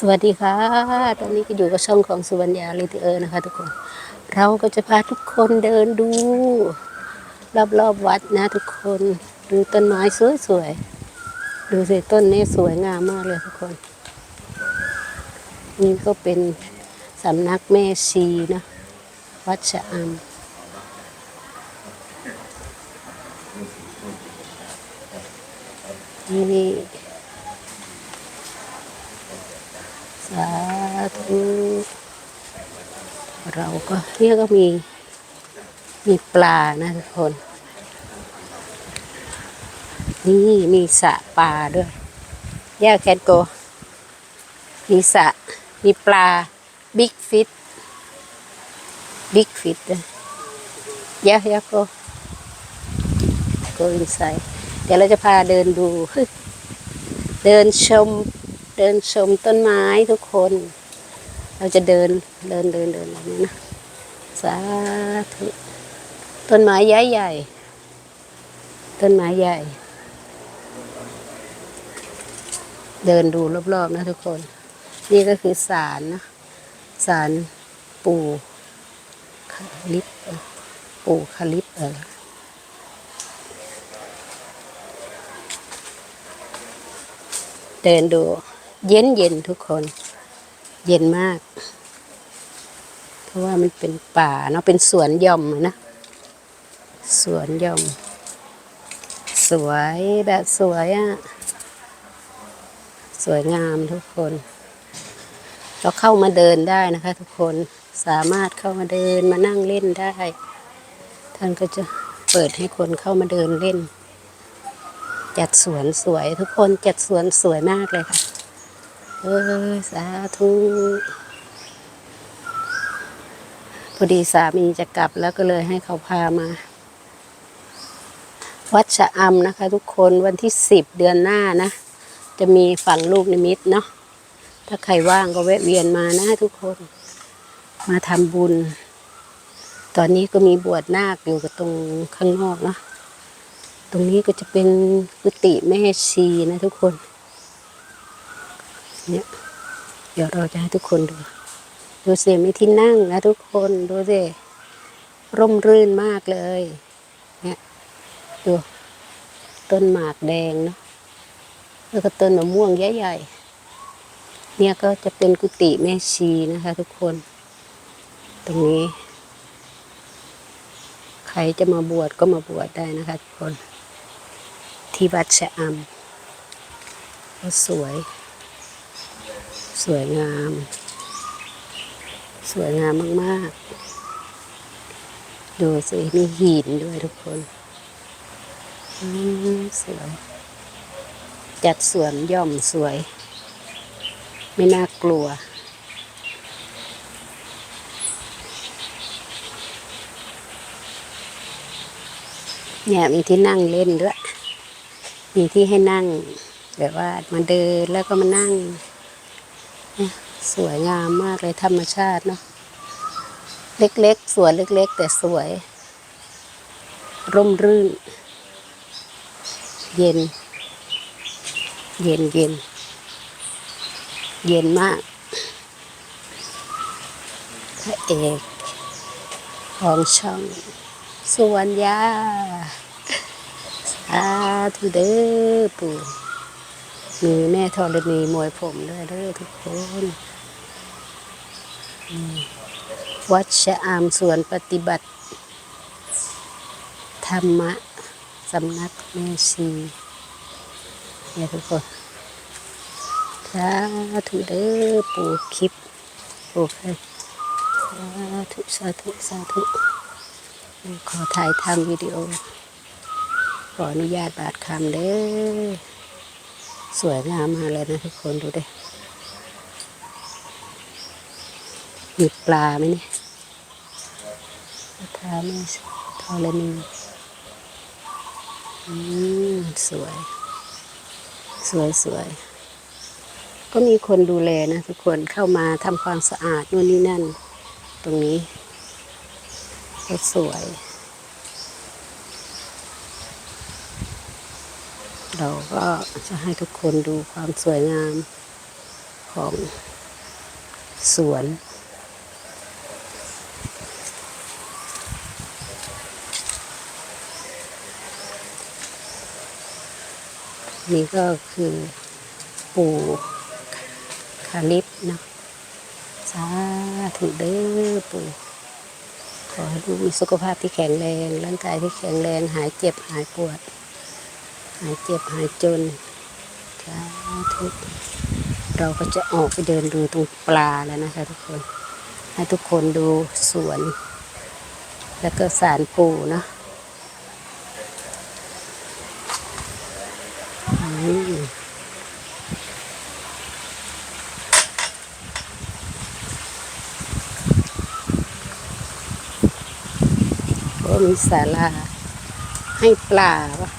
สวัสดีค่ะ ตอนนี้ก็อยู่กับช่องของสุวรรณยาลิเทเออร์นะคะทุกคน เราก็จะพาทุกคนเดินดู รอบๆวัดนะทุกคนดูต้นไม้สวยๆ ดูสิต้นนี้สวยงามมากเลยทุกคน นี่ก็เป็นสำนักแม่ชีนะ วัดชะอำนี่ สาธุเราก็เนี่ยก็มี มีปลานะทุกคน นี่มีสระปลาด้วยย่าแคทโก มีสระมีปลาบิ๊กฟิตบิ๊กฟิตเยย่าย่าโกโกอินไซเดี๋ยวเราจะพาเดินดู เดินชม เดินชมต้นไม้ทุกคน เราจะเดินเดินเดินเดินแบบนี้นะ สาธุต้นไม้ใหญ่ใหญ่ ต้นไม้ใหญ่ เดินดูรอบๆนะทุกคน นี่ก็คือศาลนะศาลปู่คาลิปปู่คาลิปเออเดินดู เย็นเย็นทุกคน เย็นมาก เพราะว่ามันเป็นป่าเนาะเป็นสวนย่อมนะสวนย่อม สวยแบบสวยอะ่ะสวยงามทุกคน เราเข้ามาเดินได้นะคะ ทุกคนสามารถเข้ามาเดินมานั่งเล่นได้ ท่านก็จะเปิดให้คนเข้ามาเดินเล่น จัดสวนสวยทุกคนจัดสวนสวยมากเลยค่ะ เออสาธุพอดีสามีจะกลับแล้วก็เลยให้เขาพามา วัดชะอำนะคะ ทุกคนวันที่สิบเดือนหน้านะ จะมีฝังลูกนิมิตเนาะถ้าใครว่างก็แวะเวียนมานะทุกคน มาทำบุญ ตอนนี้ก็มีบวชนาคอยู่กับตรงข้างนอกเนาะตรงนี้ก็จะเป็นกุฏิแม่ชีนะทุกคน เนี่ยเดี๋ยวเราจะให้ทุกคนดู ดูเสิมีที่นั่งนะทุกคนดูสิร่มรื่นมากเลย เนี่ยดูต้นหมากแดงเนาะแล้วก็ต้นมะม่วงใหญ่ๆเนี่ยก็จะเป็นกุฏิแม่ชีนะคะ ทุกคน ตรงนี้ ใครจะมาบวชก็มาบวชได้นะคะ ทุกคน ที่วัดชะอำก็สวย สวยงาม สวยงามมากๆ ดูสิมีหินด้วยทุกคนอืมสวยจัดสวนย่อมสวย ไม่น่ากลัว เนี่ยมีที่นั่งเล่นด้วย มีที่ให้นั่ง แบบว่ามาเดินแล้วก็มานั่ง สวยงามมากเลยธรรมชาติเนาะเล็กๆ สวนเล็ก ๆ แต่สวย ร่มรื่น เย็น เย็นเย็น เย็นมากพระเอกของช่องสวนยาสาธุเด้อปู่ มีแม่ธรณีมวยผมด้วยเด้อทุกคนวัดชะอามสวนปฏิบัติ ธรรมะสำนักแม่ชีเนี่ยทุกคนสาธุเด้อปู่คลิปปู่ให้สาธุสาธุสาธุ ขอถ่ายทำวิดีโอ ขออนุญาตบาดคำเด้อ สวยงามมากเลยนะทุกคนดูดิมีปลาไหมเนี่ยทาไม่ทอรณีอืมสวย สวยสวย ก็มีคนดูแลนะทุกคนเข้ามาทำความสะอาดนู่นนี่นั่น ตรงนี้ก็สวย เราก็จะให้ทุกคนดูความสวยงามของสวน นี่ก็คือปู่คาลิปนะสาธุเด้อปู่ขอให้ลูกมีสุขภาพที่แข็งแรง ร่างกายที่แข็งแรง หายเจ็บหายปวด หายเจ็บหายจนสาธุเราก็จะออกไปเดินดูตรงปลาแล้วนะคะ ทุกคน ให้ทุกคนดูสวน แล้วก็สารปูเนาะอืมก็มีศาลาให้ปลาวะ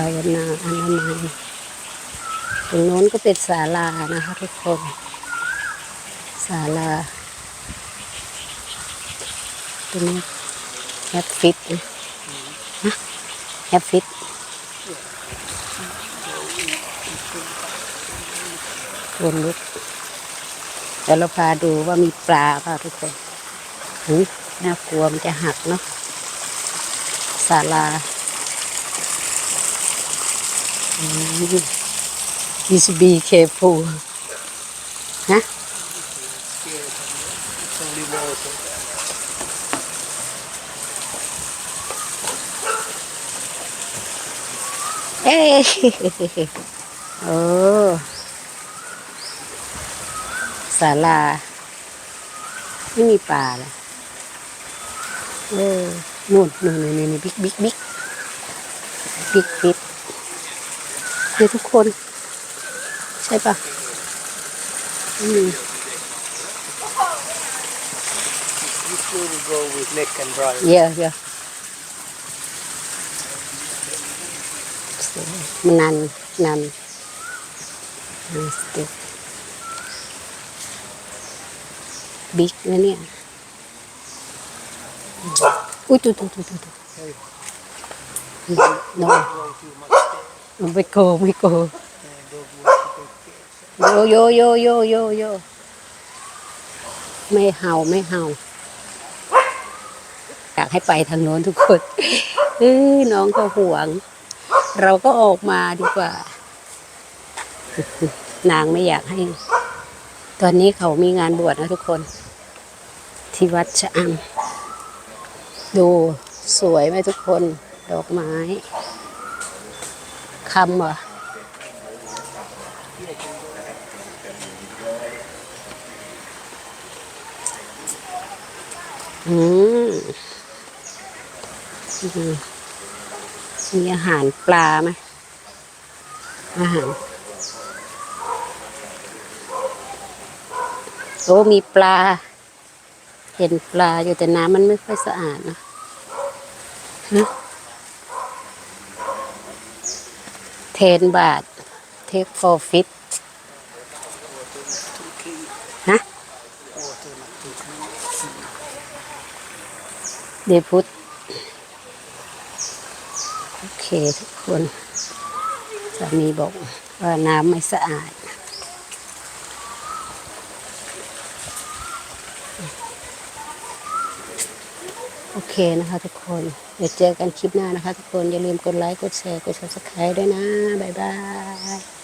าวนาอนามัยตรงโน้นก็เป็นศาลานะคะทุกคนศาลาตรงนี้แฮปฟิตนะแฮปฟิตวนลุกเดี๋ยวเราพาดูว่ามีปลาค่ะทุกคนหน่ากลัวมันจะหักเนาะศาลา you should be careful ฮะ เอ้ยโอ้ศาลา ไม่มีปลาเลยเออนู่นนู่นนู่นนี่บิ๊กบิ๊กบิ๊กบิ๊กบิ๊ก เดี๋ยวทุกคน ใช่ปะอืม This will go with neck and bridle. เยอะเยอะมันนันนันนันสเต็กบิ๊กนะเนี่ย อุ้ยตุ๊ตุ๊ตุ๊ตุ๊ตุ๊นอน Grow too much. ไม่โกไม่โกโยโยโยโยโยโยไม่เห่าไม่เห่าอยากให้ไปทางโน้นทุกคนเอ้น้องก็ห่วง เราก็ออกมาดีกว่า นางไม่อยากให้ ตอนนี้เขามีงานบวชนะทุกคน ที่วัดชะอำดูสวยไหมทุกคน ดอกไม้ คำเหรออืมอืมมีอาหารปลาไหมอาหารโอ้มีปลา เห็นปลาอยู่แต่น้ำมันไม่ค่อยสะอาดนะฮะ เทนบาทเทคฟอร์ฟิตนะเดพุทโอเคทุกคนสามีบอกว่าน้ำไม่สะอาด โอเคนะคะทุกคน เดี๋ยวเจอกันคลิปหน้านะคะทุกคน อย่าลืมกดไลค์ กดแชร์ กด subscribe ด้วยนะ บ๊ายบาย